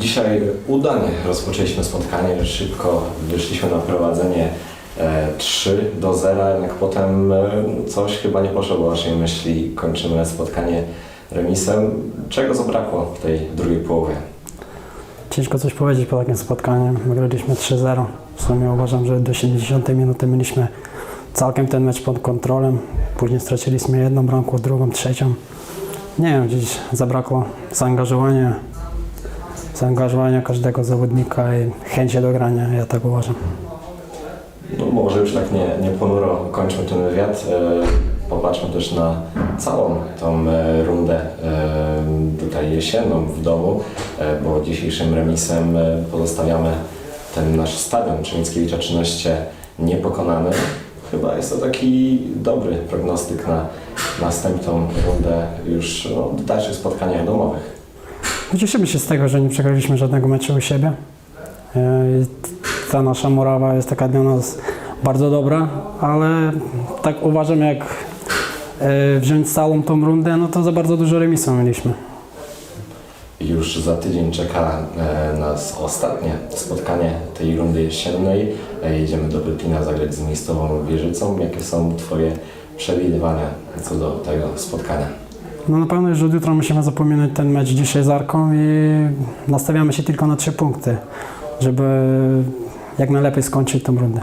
Dzisiaj udanie rozpoczęliśmy spotkanie, szybko wyszliśmy na prowadzenie e, 3 do 0, jednak potem e, coś chyba nie poszło po waszej myśli. Kończymy spotkanie remisem. Czego zabrakło w tej drugiej połowie? Ciężko coś powiedzieć po takim spotkaniu. Wygraliśmy 3-0. W sumie uważam, że do 70 minuty mieliśmy całkiem ten mecz pod kontrolą. Później straciliśmy jedną bramkę, drugą, trzecią. Nie wiem, gdzieś zabrakło zaangażowania, zaangażowania każdego zawodnika i chęci do grania, ja tak uważam. No, może już tak nie, nie ponuro kończmy ten wywiad. E, Popatrzmy też na całą tą e, rundę e, tutaj jesienną w domu, bo dzisiejszym remisem pozostawiamy ten nasz stadion przy Mickiewicza 13 niepokonany. Chyba jest to taki dobry prognostyk na następną rundę już no, dalszych spotkaniach domowych. Cieszymy się z tego, że nie przegraliśmy żadnego meczu u siebie. E, Ta nasza murawa jest taka dla nas bardzo dobra, ale tak uważam, jak e, wziąć całą tą rundę, no to za bardzo dużo remisów mieliśmy. Już za tydzień czeka e, nas ostatnie spotkanie tej rundy jesiennej. Jedziemy do Pylpina zagrać z miejscową wieżycą. Jakie są Twoje przewidywania co do tego spotkania? No na pewno już od jutra musimy zapominać ten mecz dzisiaj z Arką i nastawiamy się tylko na trzy punkty, żeby jak najlepiej skończyć tą rundę.